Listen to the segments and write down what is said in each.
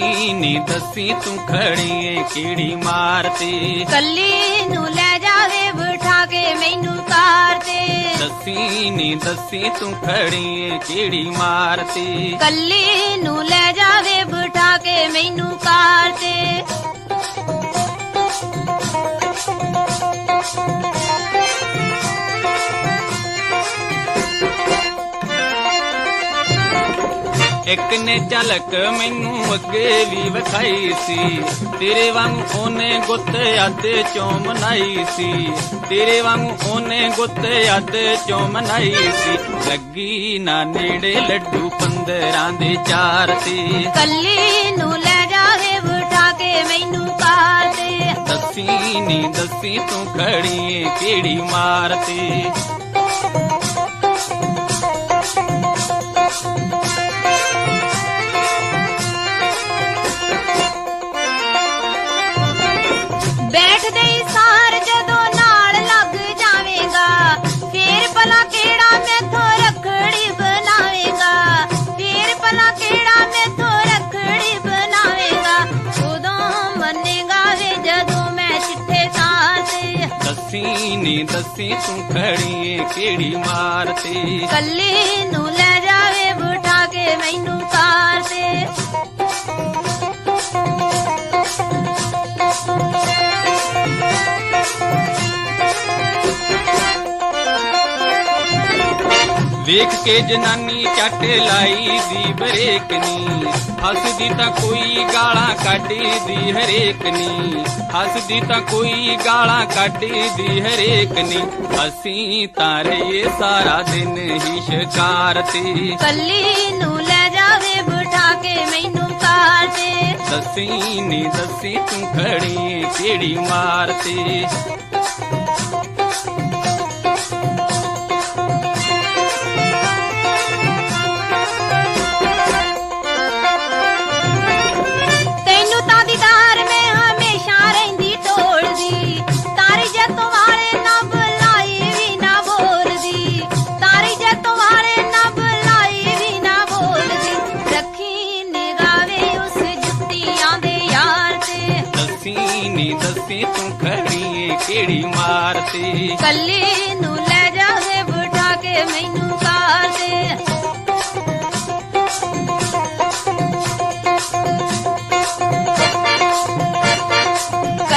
ਦੱਸੀ ਨੀ ਦੱਸੀ ਤੂੰ ਖੜੀ ਏ ਕਿਹੜੀ ਮਾਰਤੀ ਕੱਲੀ ਨੂੰ ਲੈ ਜਾਵੇ ਬਿਠਾ ਕੇ ਮੈਨੂੰ ਕਾਰ ਤੇ। ਦੱਸੀ ਨੀ ਦੱਸੀ ਤੂੰ ਖੜੀ ਏ ਕਿਹੜੀ ਮਾਰਤੀ ਕੱਲੀ ਨੂੰ ਲੈ ਜਾਵੇ ਬਿਠਾ ਕੇ ਮੈਨੂੰ ਕਾਰ ਤੇ। ਇੱਕ ਨੇ ਝਲਕ ਮੈਨੂੰ ਅੱਗੇ ਵੀ ਵਿਖਾਈ ਸੀ। ਤੇਰੇ ਵਾਂਗੂ ਉਹਨੇ ਗੁੱਤ ਅੱਧੇ ਚੋਂ ਮਨਾਈ ਸੀ। ਤੇਰੇ ਵਾਂਗੂ ਉਹਨੇ ਗੁੱਤ ਅੱਧੇ ਚੋਂ ਮਨਾਈ ਸੀ। ਲੱਗੀ ਨਾ ਨੇੜੇ ਲੱਡੂ ਪੰਦਰਾਂ ਦੇ ਚਾਰ ਤੇ। ਕੱਲੀ ਨੂੰ ਲੈ ਜਾਵੇ ਬਿਠਾ ਕੇ ਮੈਨੂੰ ਕਾਰ ਤੇ। ਦੱਸੀ ਨੀ ਦੱਸੀ ਤੂੰ ਖੜੀ ਏ ਕਿਹੜੀ ਮਾਰਤੀ ਦੱਸੀ ਤੂੰ ਖੜੀ ਕਿਹੜੀ ਮਾਰਤੀ? ਕੱਲੀ ਨੂੰ ਲੈ ਜਾਵੇ ਬਿਠਾ ਕੇ ਮੈਨੂੰ ਵੇਖ ਕੇ ਜਨਾਨੀ ਚੱਟ ਲਾਈ ਦੀ ਬਰੇਕ ਨੀ ਹੱਸਦੀ ਤਾਂ ਕੋਈ ਗਾਲਾਂ ਕੱਢਦੀ ਹਰੇਕ ਨੀ ਹੱਸਦੀ ਤਾਂ ਕੋਈ ਗਾਲਾਂ ਕੱਢਦੀ ਹਰੇਕ ਨੀ ਅਸੀਂ ਤਾਂ ਰਹੀਏ ਸਾਰਾ ਦਿਨ ਹੀ ਸ਼ਿਕਾਰ ਤੇ। ਕੱਲੀ ਨੂੰ ਲੈ ਜਾਵੇ ਬਿਠਾ ਕੇ ਮੈਨੂੰ ਕਾਰ ਤੇ। ਦੱਸੀ ਨੀ ਦੱਸੀ ਤੂੰ ਖੜੀ ਕਿਹੜੀ ਮਾਰਤੀ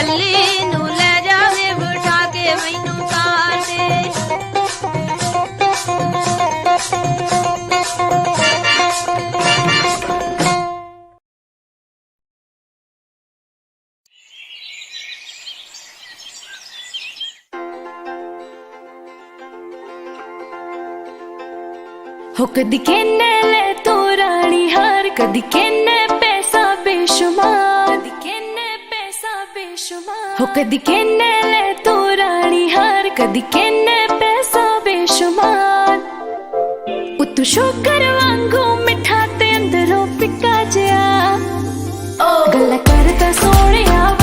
ਕੱਲੀ ਨੂੰ ਲੈ ਜਾਵੇ, ਬਿਠਾ ਕੇ ਮੈਨੂੰ ਕਾਰ ਤੇ ਹੋ ਕਦੀ ਕਹਿੰਨੇ ਲੈ ਤੂੰ ਰਾਣੀ ਹਾਰ ਕਦੀ ਕਹਿੰਨੇ ਹੋ ਕਦੀ ਕਹਿੰਨੇ ਲੈ ਤੂੰ ਰਾਣੀ ਹਾਰ ਕਦੀ ਕਹਿੰਨੇ ਪੈਸਾ ਬੇਸ਼ੁਮਾਰ ਉਤੋਂ ਸ਼ੋਕਰ ਵਾਂਗੂ ਮਿੱਠਾ ਤੇ ਅੰਦਰੋਂ ਫਿੱਕਾ ਜਿਹਾ ਗੱਲਾਂ ਕਰਦਾ ਸੋਹਣਿਆ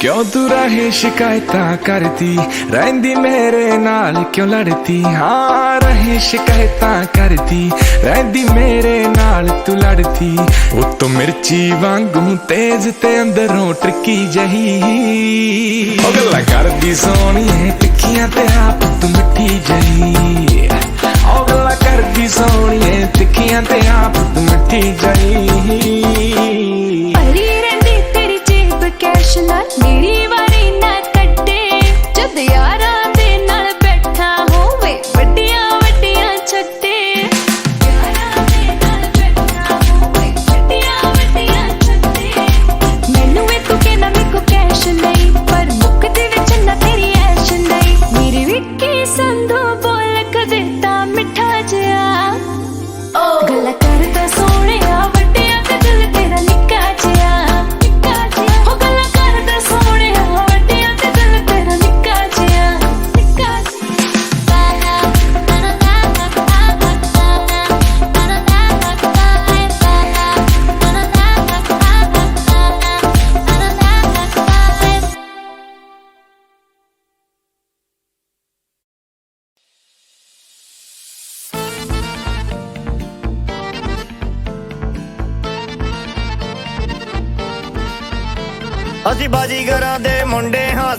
ਕਿਉਂ ਤੂੰ ਰਹੇ ਸ਼ਿਕਾਇਤਾਂ ਕਰਦੀ? ਰਹਿੰਦੀ ਮੇਰੇ ਨਾਲ ਕਿਉਂ ਲੜਦੀ? ਹਾਂ, ਰਹੇ ਸ਼ਿਕਾਇਤਾਂ ਕਰਦੀ। ਰਹਿੰਦੀ ਮੇਰੇ ਨਾਲ ਤੂੰ ਲੜਦੀ। ਉਤੋਂ ਮਿਰਚੀ ਵਾਂਗੂ ਤੇਜ਼ ਤੇ ਅੰਦਰੋਂ ਟਰਕੀ ਜਹੀ। ਉਹ ਗੱਲਾਂ ਕਰਦੀ ਸੋਹਣੀਏ ਟਿੱਕੀਆਂ ਤੇ ਆਪ ਤੂੰ ਮਿੱਠੀ ਜਹੀ। ਉਹ ਗੱਲਾਂ ਕਰਦੀ ਸੋਹਣੀਏ ਟਿੱਕੀਆਂ ਤੇ ਆਪ ਤੂੰ ਮਿੱਠੀ ਜਹੀ। başında biri var.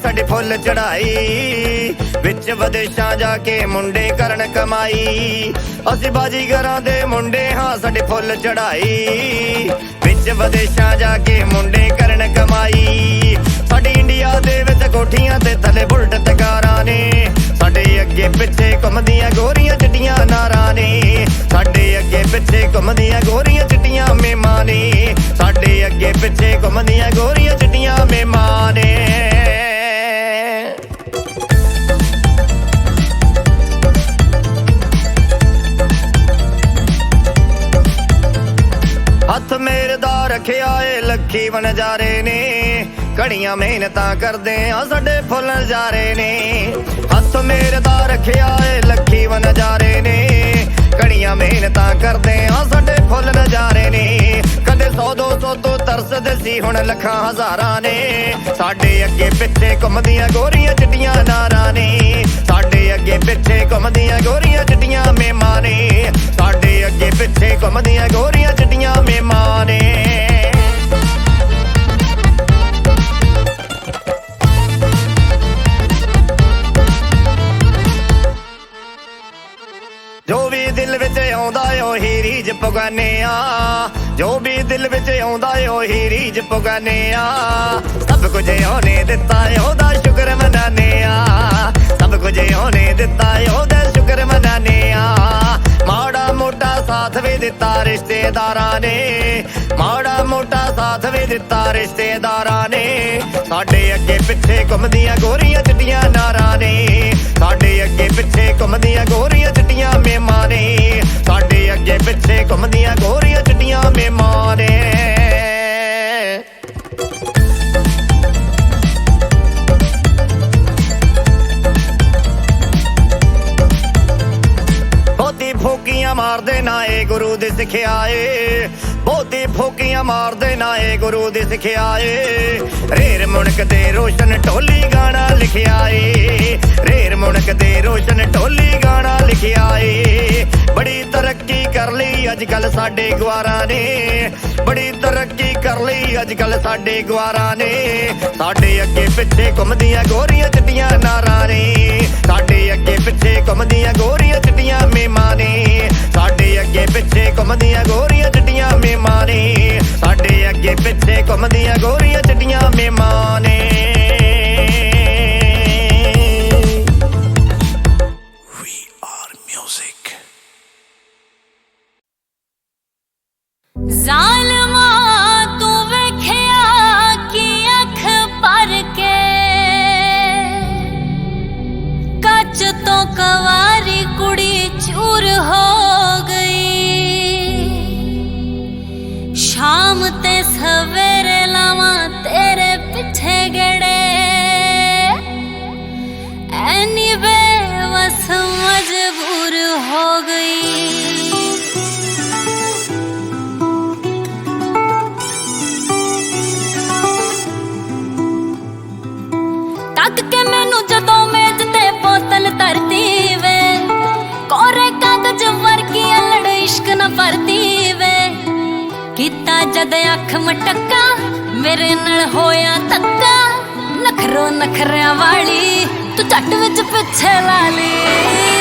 ਸਾਡੇ ਫੁੱਲ ਚੜਾਈ। ਵਿੱਚ ਵਿਦੇਸ਼ਾਂ ਜਾ ਕੇ ਮੁੰਡੇ ਕਰਨ ਕਮਾਈ। ਅਸੀਂ ਬਾਜੀਗਰਾਂ ਦੇ ਮੁੰਡੇ ਹਾਂ, ਸਾਡੇ ਫੁੱਲ ਚੜਾਈ। ਵਿੱਚ ਵਿਦੇਸ਼ਾਂ ਜਾ ਕੇ ਮੁੰਡੇ ਕਰਨ ਕਮਾਈ। ਸਾਡੇ ਇੰਡੀਆ ਦੇ ਵਿੱਚ ਕੋਠੀਆਂ ਤੇ ਥੱਲੇ ਬੁਲਟ ਤਕਾਰਾਂ ਨੇ। ਸਾਡੇ ਅੱਗੇ ਪਿੱਛੇ ਘੁੰਮਦੀਆਂ ਗੋਰੀਆਂ ਚਿੱਟੀਆਂ ਨਾਰਾਂ ਨੇ। ਸਾਡੇ ਅੱਗੇ ਪਿੱਛੇ ਘੁੰਮਦੀਆਂ ਗੋਰੀਆਂ ਚਿੱਟੀਆਂ ਮੇਮਾਂ ਨੇ। ਸਾਡੇ ਅੱਗੇ ਪਿੱਛੇ ਘੁੰਮਦੀਆਂ ਗੋਰੀਆਂ ਚਿੱਟੀਆਂ ਮੇਮਾਂ ਨੇ। ਮੇਰੇ ਦਾ ਰੱਖਿਆ ਏ, ਲੱਖੀ ਵਨਜਾਰੇ ਨੇ। ਘੜੀਆਂ ਮਿਹਨਤਾਂ ਕਰਦੇ ਆ, ਸਾਡੇ ਫੁੱਲ ਨਜ਼ਾਰੇ ਨੇ। ਹੱਥ ਮੇਰੇ ਦਾ ਰੱਖਿਆ ਏ, ਲੱਖੀ ਵਨਜਾਰੇ ਨੇ। ਘੜੀਆਂ ਮਿਹਨਤਾਂ ਕਰਦੇ ਆ ਸਾਡੇ ਫੁੱਲ ਨਜ਼ਾਰੇ ਨੇ। ਕਦੇ 100 200 ਤੋਂ ਤਰਸਦੇ ਸੀ, ਹੁਣ ਲੱਖਾਂ ਹਜ਼ਾਰਾਂ ਨੇ। ਸਾਡੇ ਅੱਗੇ ਪਿੱਛੇ ਘੁੰਮਦੀਆਂ ਗੋਰੀਆਂ, ਚਿੱਟੀਆਂ ਨਾਰਾਂ ਨੇ। ਸਾਡੇ ਅੱਗੇ ਪਿੱਛੇ ਘੁੰਮਦੀਆਂ ਗੋਰੀਆਂ, ਚਿੱਟੀਆਂ ਮੇਮਾਂ ਨੇ। ਸਾਡੇ ਅੱਗੇ ਪਿੱਛੇ ਘੁੰਮਦੀਆਂ ਗੋਰੀਆਂ, ਚਿੱਟੀਆਂ ਮੇਮਾਂ ਨੇ। ਰੀਜ ਪਗਾਨੇ ਜੋ ਵੀ ਦਿਲ ਵਿੱਚ ਆਉਂਦਾ ਉਹੀ ਰੀਜ ਪਗਾਨੇ ਸਭ ਕੁਝ ਉਹਨੇ ਦਿੱਤਾ ਉਹਦਾ ਸ਼ੁਕਰ ਮਨਾਨੇ ਸਭ ਕੁਝ ਉਹਨੇ ਦਿੱਤਾ ਉਹਦਾ ਸ਼ੁਕਰ ਮਨਾਨੇ ਮਾੜਾ ਮੋਟਾ ਸਾਥ ਵੀ ਦਿੱਤਾ ਰਿਸ਼ਤੇਦਾਰਾਂ ਨੇ। ਮਾੜਾ ਮੋਟਾ ਸਾਥ ਵੀ ਦਿੱਤਾ ਰਿਸ਼ਤੇਦਾਰਾਂ ਨੇ। ਸਾਡੇ ਅੱਗੇ ਪਿੱਛੇ ਘੁੰਮਦੀਆਂ ਗੋਰੀਆਂ ਚਿੱਟੀਆਂ ਨਾਰਾਂ ਨੇ। ਸਾਡੇ ਅੱਗੇ ਪਿੱਛੇ ਘੁੰਮਦੀਆਂ ਗੋਰੀਆਂ ਸਿੱਖਿਆ ਏ ਬਹੁਤੀ ਫੋਕੀਆਂ ਮਾਰਦੇ ਨਾ ਏ ਗੁਰੂ ਦੀ ਸਿੱਖਿਆ ਏ ਰੇਰ ਮੁਣਕ ਦੇ ਰੋਸ਼ਨ ਢੋਲੀ ਗਾਣਾ ਲਿਖਿਆ ਏ ਰੇਰ ਮੁਣਕ ਦੇ ਰੋਸ਼ਨ ਢੋਲੀ ਗਾਣਾ ਲਿਖਿਆ ਏ ਤਰੱਕੀ ਕਰ ਲਈ ਅੱਜ ਕੱਲ ਸਾਡੇ ਗਵਾਰਾਂ ਨੇ। ਬੜੀ ਤਰੱਕੀ ਕਰ ਲਈ ਅੱਜ ਕੱਲ ਸਾਡੇ ਗਵਾਰਾਂ ਨੇ। ਸਾਡੇ ਅੱਗੇ ਪਿੱਛੇ ਘੁੰਮਦੀਆਂ ਗੋਰੀਆਂ ਚਿੱਟੀਆਂ ਨਾਰਾਂ ਨੇ। ਸਾਡੇ ਅੱਗੇ ਪਿੱਛੇ ਘੁੰਮਦੀਆਂ ਗੋਰੀਆਂ ਚਿੱਟੀਆਂ ਮੇਮਾਂ ਨੇ। ਸਾਡੇ ਅੱਗੇ ਪਿੱਛੇ ਘੁੰਮਦੀਆਂ ਗੋਰੀਆਂ ਚਿੱਟੀਆਂ ਮੇਮਾਂ ਨੇ। ਸਾਡੇ ਅੱਗੇ ਪਿੱਛੇ ਘੁੰਮਦੀਆਂ ਗੋਰੀਆਂ ਚਿੱਟੀਆਂ ਮੇਮਾਂ ਨੇ। ਜਦ ਅੱਖ ਮਟਕਾ, ਮੇਰੇ ਨਾਲ ਹੋਇਆ ਧੱਕਾ। ਨਖਰੋ ਨਖਰਿਆਂ ਵਾਲੀ, ਤੂੰ ਝੱਟ ਵਿੱਚ ਪਿੱਛੇ ਲਾ ਲਈ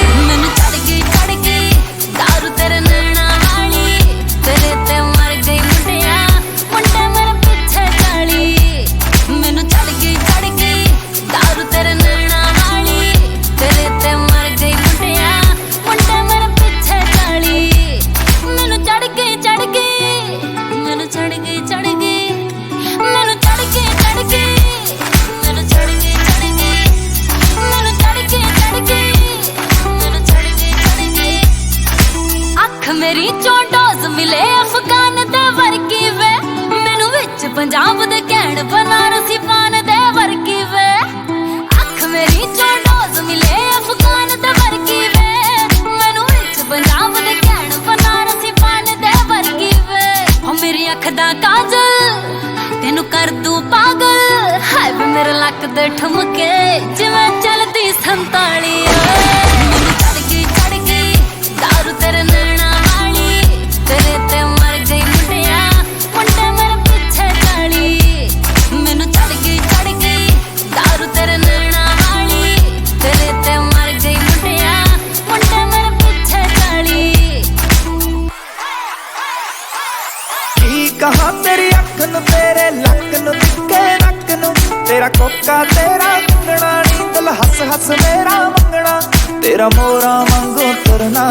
ਤੇਰਾ ਮੋਰਾ ਵਾਂਗੂ ਤੁਰਨਾ,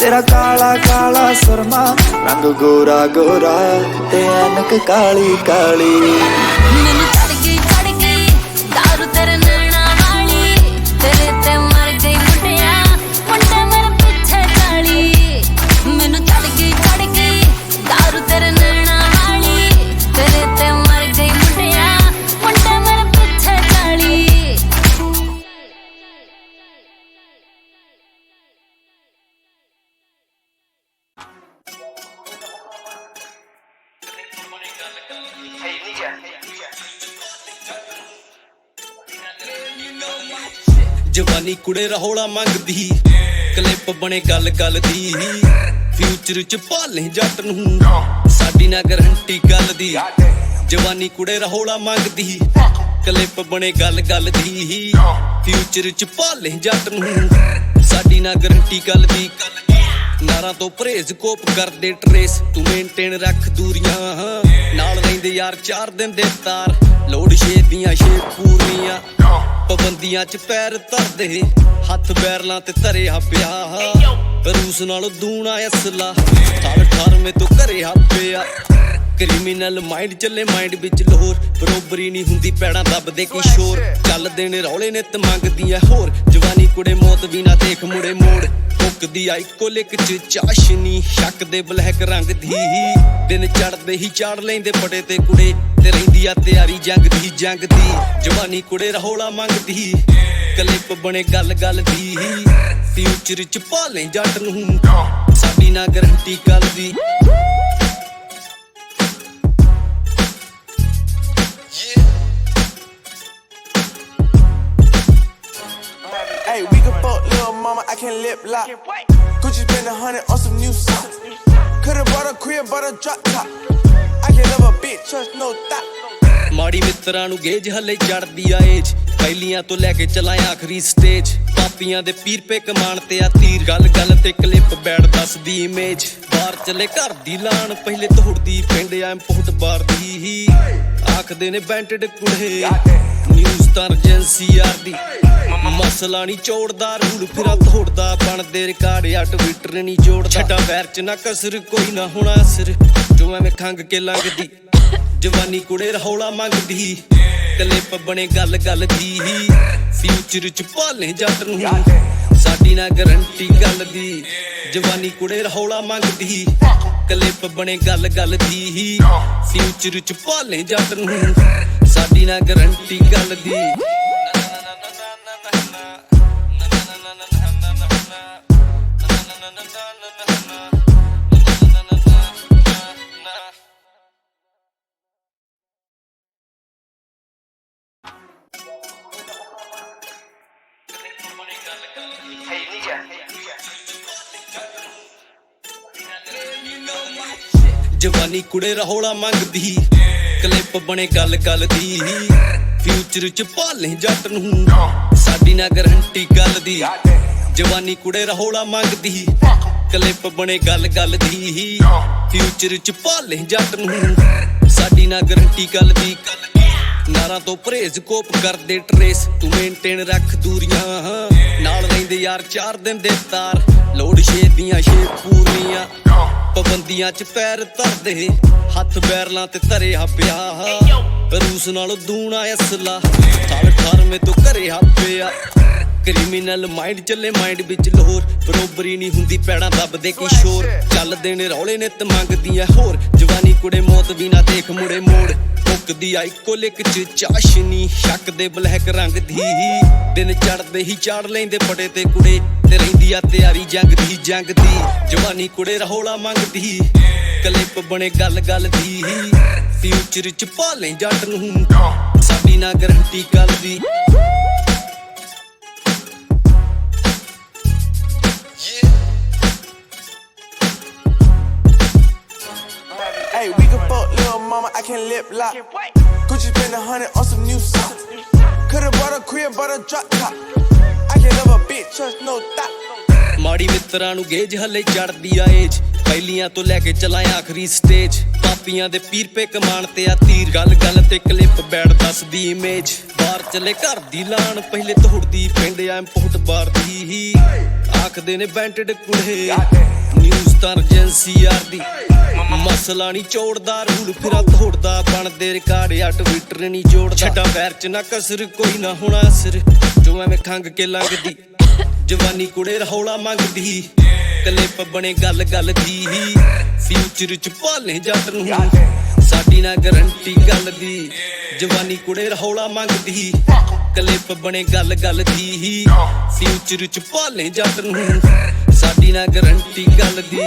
ਤੇਰਾ ਕਾਲਾ ਕਾਲਾ ਸੁਰਮਾ, ਰੰਗ ਗੋਰਾ ਗੋਰਾ ਤੇ ਅਨਕ ਕਾਲੀ ਕਾਲੀ। ਮੈਨੂੰ ਕੁੜੇ ਰਹੋਲਾ ਮੰਗਦੀ। ਕਲਿੱਪ ਬਣੇ ਗੱਲ ਗੱਲ ਦੀ। ਫਿਊਚਰ ਚ ਭਾਲੇ ਜੱਟ ਨੂੰ। ਸਾਡੀ ਨਾ ਗਰੰਟੀ ਗੱਲ ਦੀ। ਜਵਾਨੀ ਕੁੜੇ ਰਹੋਲਾ ਮੰਗਦੀ। ਕਲਿੱਪ ਬਣੇ ਗੱਲ ਗੱਲ ਦੀ। ਫਿਊਚਰ ਚ ਭਾਲੇ ਜੱਟ ਨੂੰ। ਸਾਡੀ ਨਾ ਗਰੰਟੀ ਗੱਲ ਦੀ। ਨਾਰਾਂ ਤੋਂ ਪਰਹੇਜ਼ ਕੋਪ ਕਰਦੇ ਟਰੇਸ। ਤੂੰ ਮੇਨਟੇਨ ਰੱਖ ਦੂਰੀਆਂ। ਨਾਲ ਰਹਿੰਦੇ ਯਾਰ ਚਾਰ ਦਿਨ ਦੇ ਤਾਰ। ਲੋੜ ਸ਼ੇ ਦੀਆਂ ਛੇ ਪੂਰੀਆਂ। ਪਾਬੰਦੀਆਂ ਚ ਪੈਰ ਧਰਦੇ ਹੱਥ ਬੈਰਲਾਂ ਤੇ ਧਰਿਆ ਪਿਆ। ਰੂਸ ਨਾਲ ਦੂਣਾ ਅਸਲਾ ਠਾਰ ਠਾਰ ਤੋਂ ਘਰੇ ਹਾਪਿਆ ਕ੍ਰਿਮੀਨਲ ਮਾਈਂਡ ਚੱਲੇ ਮਾਈਂਡ ਵਿੱਚ ਲੋਰ ਬਰੋਬਰੀ ਨਹੀਂ ਹੁੰਦੀ ਪੈੜਾਂ ਦੱਬਦੇ ਕੀ ਸ਼ੋਰ। ਚੱਲਦੇ ਨੇ ਰੌਲੇ ਨੇ ਤੇ ਮੰਗਦੀਆਂ ਹੋਰ। ਜਵਾਨੀ ਕੁੜੇ ਮੌਤ ਵੀ ਨਾ ਦੇਖ ਮੁੜੇ ਮੋੜ। ਮੁੱਕਦੀ ਆ ਇੱਕੋ ਲਿਕ ਚ ਚਾਸ਼ਨੀ ਸ਼ੱਕ ਦੇ ਬਲੈਕ ਰੰਗ ਦੀ। ਦਿਨ ਚੜਦੇ ਹੀ ਚਾੜ ਲੈਂਦੇ ਬੜੇ ਤੇ ਕੁੜੇ। ਤੇ ਰਹਿੰਦੀ ਆ ਤਿਆਰੀ ਜੰਗ ਦੀ ਜੰਗ ਦੀ। ਜਵਾਨੀ ਕੁੜੇ ਰਹੋਲਾ ਮੰਗਦੀ। ਕਲਿੱਪ ਬਣੇ ਗੱਲ ਗੱਲ ਦੀ। ਫਿਊਚਰ ਚ ਭਾਲੇ ਜੱਟ ਨੂੰ। ਸਾਡੀ ਨਾ ਗਰੰਟੀ ਗੱਲ ਦੀ। Hey, we can fuck little mama, I can lip lock. Gucci spend a hundred on some new socks. Could've bought a crib, bought a drop top. I can love a bitch, trust no thought. ਮਾੜੀ ਮਿੱਤਰਾਂ ਨੂੰ gauge ਹੱਲੇ ਚੜਦੀ ਆ age ਪਹਿਲੀਆਂ ਤੋਂ ਲੈ ਕੇ ਚਲਾਂ ਆਖਰੀ ਸਟੇਜ ਪਾਪੀਆਂ ਦੇ ਪੀਰ ਪੇ ਕਮਾਨ ਤੇ ਆ ਤੀਰ ਗੱਲ ਗੱਲ ਤੇ ਕਲਿੱਪ ਬੈੜ ਦੱਸਦੀ ਇਮੇਜ ਬਾਹਰ ਚੱਲੇ ਘਰ ਦੀ ਲਾਣ ਪਹਿਲੇ ਤੋੜਦੀ ਪਿੰਡ ਐ ਇੰਪੋਰਟ ਬਾਰ ਦੀ ਹੀ ਆਖਦੇ ਨੇ ਬੈਂਟਡ ਕੁੜੇ ਨਿਊਜ਼ ਤਾਂ ਏਜੰਸੀ ਯਾਰ ਦੀ ਮਸਲਾ ਨਹੀਂ ਚੋੜਦਾ ਰੂਲ ਫਿਰਾ ਤੋੜਦਾ ਬਣਦੇ ਰਿਕਾਰਡ ਆ ਟਵਿੱਟਰ ਨਹੀਂ ਜੋੜਦਾ। ਛੱਡਾ ਵੈਰ ਚ ਨਾ ਕਸਰ, ਕੋਈ ਨਾ ਹੋਣਾ ਅਸਰ। ਜੋ ਐਵੇਂ ਖੰਗ ਕੇ ਲੰਘਦੀ, ਜਵਾਨੀ ਕੁੜੇ ਰਹੌਲਾ ਮੰਗਦੀ। ਕਲਿੱਪ ਬਣੇ ਗੱਲ ਗੱਲ ਦੀ। ਫਿਊਚਰ ਚ ਭਾਲੇ ਜੱਟ ਨੂੰ। ਸਾਡੀ ਨਾ ਗਰੰਟੀ ਗੱਲ ਦੀ। ਜਵਾਨੀ ਕੁੜੇ ਰਹੌਲਾ ਮੰਗਦੀ। ਕਲਿੱਪ ਬਣੇ ਗੱਲ ਗੱਲ ਦੀ। ਹੀ ਫਿਊਚਰ ਚ ਭਾਲੇ ਜੱਟ ਨੂੰ। ਸਾਡੀ ਨਾ ਗਰੰਟੀ ਗੱਲ ਦੀ। ਜਵਾਨੀ ਕੁੜੇ ਰਹੋਲਾ ਮੰਗਦੀ। ਕਲਿੱਪ ਬਣੇ ਗੱਲ ਗੱਲ ਦੀ। ਫਿਊਚਰ ਚ ਭਾਲੇ ਜੱਟ ਨੂੰ। ਸਾਡੀ ਨਾ ਗਰੰਟੀ ਗੱਲ ਦੀ। ਜਵਾਨੀ ਕੁੜੇ ਰਹੋਲਾ ਮੰਗਦੀ। ਕਲਿੱਪ ਬਣੇ ਗੱਲ ਗੱਲ ਦੀ। ਫਿਊਚਰ ਚ ਭਾਲੇ ਜੱਟ ਨੂੰ। ਸਾਡੀ ਨਾ ਗਰੰਟੀ ਗੱਲ ਦੀ। ਗੱਲ ਤੋਂ ਪਰਹੇਜ਼ ਕੋਪ ਕਰਦੇ ਟਰੇਸ ਤੂੰ ਮੇਨਟੇਨ ਰੱਖ ਦੂਰੀਆਂ। ਨਾਲ ਰਹਿੰਦੇ ਯਾਰ, ਚਾਰ ਦਿਨ ਦੇ ਤਾਰ। ਲੋੜ ਛੇ ਦੀਆਂ, ਛੇ ਪੂਰੀਆਂ। ਪਾਬੰਦੀਆਂ ਚ ਪੈਰ ਧਰਦੇ। ਹੱਥ ਬੈਰਲਾਂ ਤੇ ਧਰਿਆ ਪਿਆ ਰੂਸ ਨਾਲ ਦੂਣਾ ਅਸਲਾ। ਸਾਲ 18 ਤੋਂ ਘਰੇ ਹਾਪਿਆ ਕ੍ਰਿਮੀਨਲ ਮਾਈਂਡ ਚੱਲੇ ਮਾਈਂਡ ਵਿੱਚ ਲਾਹੌਰ ਬਰੋਬਰੀ ਨਹੀਂ ਹੁੰਦੀ, ਪੈੜਾਂ ਦੱਬਦੇ ਕੀ ਸ਼ੋਰ। ਚੱਲਦੇ ਨੇ ਰੌਲੇ ਨੇ ਤੇ ਮੰਗਦੀਆਂ ਹੋਰ। ਜਵਾਨੀ ਕੁੜੇ ਮੌਤ ਵੀ ਨਾ ਦੇਖ ਮੁੜੇ ਮੋੜ। ਮੁੱਕਦੀ ਆਈ ਕੋਲਿਕ ਚ ਚਾਸ਼ਨੀ। ਸ਼ੱਕ ਦੇ ਬਲੈਕ ਰੰਗ ਦੀ। ਦਿਨ ਚੜਦੇ ਹੀ ਚਾੜ ਲੈਂਦੇ ਪੜੇ ਤੇ ਕੁੜੇ। ਤੇ ਰਹਿੰਦੀ ਆ ਤਿਆਰੀ ਜੰਗ ਦੀ ਜੰਗ ਦੀ ਜਵਾਨੀ ਕੁੜੇ ਰਹੋਲਾ ਮੰਗਦੀ ਕਲਿੱਪ ਬਣੇ ਗੱਲ ਗੱਲ ਦੀ ਫਿਊਚਰ ਚ ਭਾਲੇ ਜੱਟ ਨੂੰ ਸਾਡੀ ਨਾ ਗਰੰਟੀ ਗੱਲ ਦੀ Hey, we can fuck little mama, I can lip lock. Gucci spend a hundred on some new socks. Could've bought a crib, but a drop top. Can love a bitch, trust no thought. ਮਾੜੀ ਮਿੱਤਰਾਂ ਨੂੰ gauge ਹੱਲੇ ਚੜਦੀ ਆ age. ਪਹਿਲੀਆਂ ਤੋਂ ਲੈ ਕੇ ਚਲਾਂ ਆਖਰੀ ਸਟੇਜ ਪਾਪੀਆਂ ਦੇ ਪੀਰ ਪੇ ਕਮਾਨ ਤੇ ਆ ਤੀਰ। ਗੱਲ ਗੱਲ ਤੇ ਕਲਿੱਪ ਬੈੜ ਦੱਸਦੀ ਇਮੇਜ ਬਾਹਰ ਚੱਲੇ ਘਰ ਦੀ ਲਾਣ ਪਹਿਲੇ ਤੋੜਦੀ ਪਿੰਡ ਆ ਇੰਪੋਰਟ ਬਾਰ ਦੀ ਹੀ। ਆਖਦੇ ਨੇ ਬੈਂਟਡ ਕੁੜੇ ਨਿਊਜ਼ ਤਾਂ ਏਜੰਸੀ ਯਾਰ ਦੀ। ਮਸਲਾ ਨਹੀਂ ਚੋੜਦਾ, ਰੂਲ ਫਿਰਾ ਤੋੜਦਾ ਬਣਦੇ ਰਿਕਾਰਡ ਆ ਟਵਿੱਟਰ ਨਹੀਂ ਜੋੜਦਾ। ਛੱਡਾ ਪੈਰ ਚ ਨਾ ਕਸਰ, ਕੋਈ ਨਾ ਹੋਣਾ ਅਸਰ। ਜੋ ਐਵੇਂ ਖੰਗ ਕੇ ਲੰਘਦੀ, ਜਵਾਨੀ ਕੁੜੇ ਰਹੌਲਾ ਮੰਗਦੀ। ਕਲਿੱਪ ਬਣੇ ਗੱਲ ਗੱਲ ਦੀ। ਫਿਊਚਰ ਚ ਭਾਲੇ ਜੱਟ ਨੂੰ। ਸਾਡੀ ਨਾ ਗਰੰਟੀ ਗੱਲ ਦੀ। ਜਵਾਨੀ ਕੁੜੇ ਰਹੌਲਾ ਮੰਗਦੀ। ਕਲਿੱਪ ਬਣੇ ਗੱਲ ਗੱਲ ਦੀ। ਫਿਊਚਰ ਚ ਭਾਲੇ ਜੱਟ ਨੂੰ। ਸਾਡੀ ਨਾ ਗਰੰਟੀ ਗੱਲ ਦੀ।